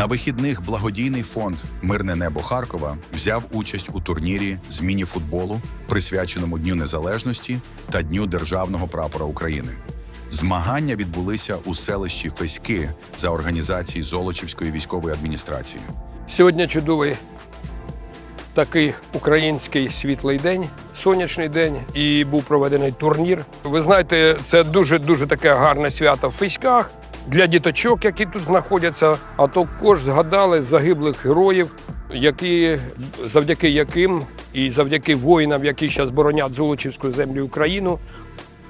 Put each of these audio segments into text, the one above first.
вихідних благодійний фонд Мирне небо Харкова взяв участь у турнірі з міні-футболу, присвяченому Дню Незалежності та Дню Державного прапора України. Змагання відбулися у селищі Феськи за організації Золочівської військової адміністрації. Сьогодні чудовий такий український світлий день, сонячний день, і був проведений турнір. Ви знаєте, це дуже дуже таке гарне свято в Фейськах для діточок, які тут знаходяться. А також згадали загиблих героїв, які завдяки яким і завдяки воїнам, які зараз боронять Золочівську землю Україну,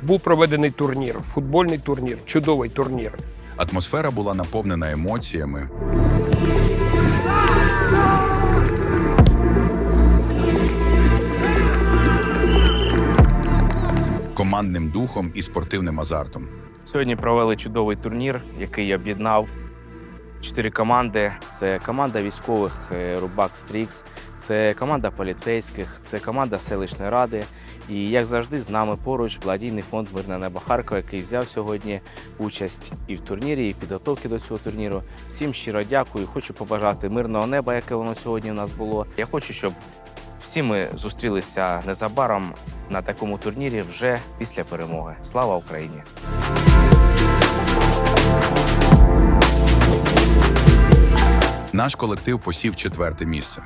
був проведений турнір, футбольний турнір, чудовий турнір. Атмосфера була наповнена емоціями, командним духом і спортивним азартом. Сьогодні провели чудовий турнір, який об'єднав чотири команди. Це команда військових е, Рубак Стрікс, це команда поліцейських, це команда селищної ради. І як завжди, з нами поруч благодійний фонд Мирне небо Харкова, який взяв сьогодні участь і в турнірі, і в підготовці до цього турніру. Всім щиро дякую. Хочу побажати мирного неба, яке воно сьогодні у нас було. Я хочу, щоб всі ми зустрілися незабаром на такому турнірі вже після перемоги. Слава Україні! Наш колектив посів четверте місце.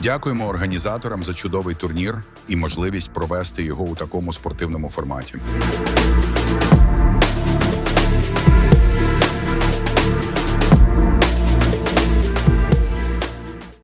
Дякуємо організаторам за чудовий турнір і можливість провести його у такому спортивному форматі.